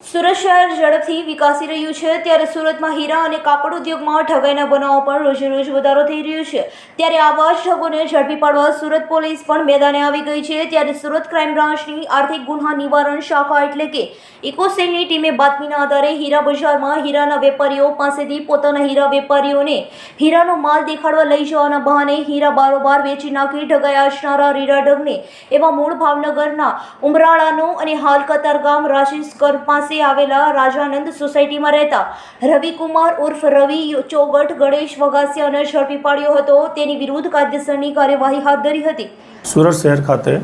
સુરત શહેર ઝડપથી વિકાસી રહ્યું છે. ત્યારે સુરતમાં હીરા અને કાપડ ઉદ્યોગમાં ઠગાઈના બનાવો પણ રોજે રોજ વધારો થઈ રહ્યો છે. ત્યારે આવા જ ઠગોને ઝડપી પાડવા સુરત પોલીસ પણ મેદાને આવી ગઈ છે. ત્યારે સુરત ક્રાઇમ બ્રાન્ચની આર્થિક ગુન્હા નિવારણ શાખા એટલે કે ઇકોસેલની ટીમે બાતમીના આધારે હીરા બજારમાં હીરાના વેપારીઓ પાસેથી પોતાના હીરા વેપારીઓને હીરાનો માલ દેખાડવા લઈ જવાના બહાને હીરા બારોબાર વેચી નાખી ઠગાઈ આચનારા રીરા ડગને એવા મૂળ ભાવનગરના ઉમરાળાનો અને હાલ કતારગામ રાશિસ્કર પાસે આવેલા રાજાનંદ સોસાયટીમાં રહેતા રવિકુમાર ઉર્ફ રવિ ચોગટ ગણેશ વગાસિયાને ઝડપી પાડ્યો હતો. તેની વિરુદ્ધ કાયદેસરની કાર્યવાહી હાથ ધરી હતી. સુરત શહેર ખાતે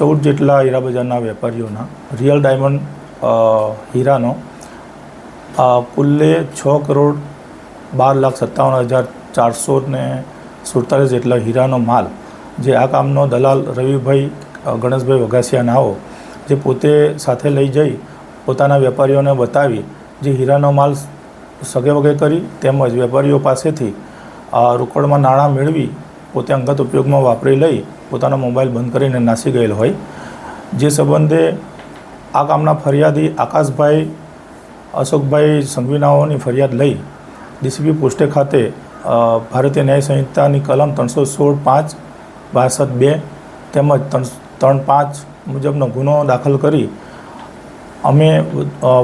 ચૌદ જેટલા હીરા બજારના વેપારીઓના રિયલ ડાયમંડ હીરાનો કુલ્લે છ કરોડ બાર લાખ સત્તાવન હજાર ચારસો ને સુડતાલીસ જેટલા હીરાનો માલ, જે આ કામનો દલાલ રવિભાઈ ગણેશભાઈ વઘાસિયા નાઓ, જે પોતે સાથે લઈ જઈ પોતાના વેપારીઓને બતાવી જે હીરાનો માલ સગે વગે કરી તેમજ વેપારીઓ પાસેથી રોકડમાં નાણાં મેળવી પોતે અંગત ઉપયોગમાં વાપરી લઈ પોતાનો મોબાઈલ બંધ કરીને નાસી ગયેલ હોય. જે સંબંધે આ કામના ફરિયાદી આકાશભાઈ, અશોકભાઈ સંઘવીનાઓની ફરિયાદ લઈ ડીસીપી પોસ્ટે ખાતે ભારતીય ન્યાય સંહિતાની કલમ ત્રણસો સોળ પાંચ બાસઠ બે તેમજ ત્રણ ત્રણ પાંચ મુજબનો ગુનો દાખલ કરી અમે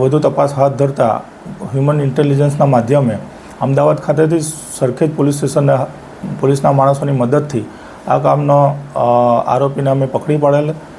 વધુ તપાસ હાથ ધરતા હ્યુમન ઇન્ટેલિજન્સના માધ્યમે અમદાવાદ ખાતેથી સરખેજ પોલીસ સ્ટેશનના પોલીસના માણસોની મદદથી આ કામનો આરોપીને અમે પકડી પાડેલ.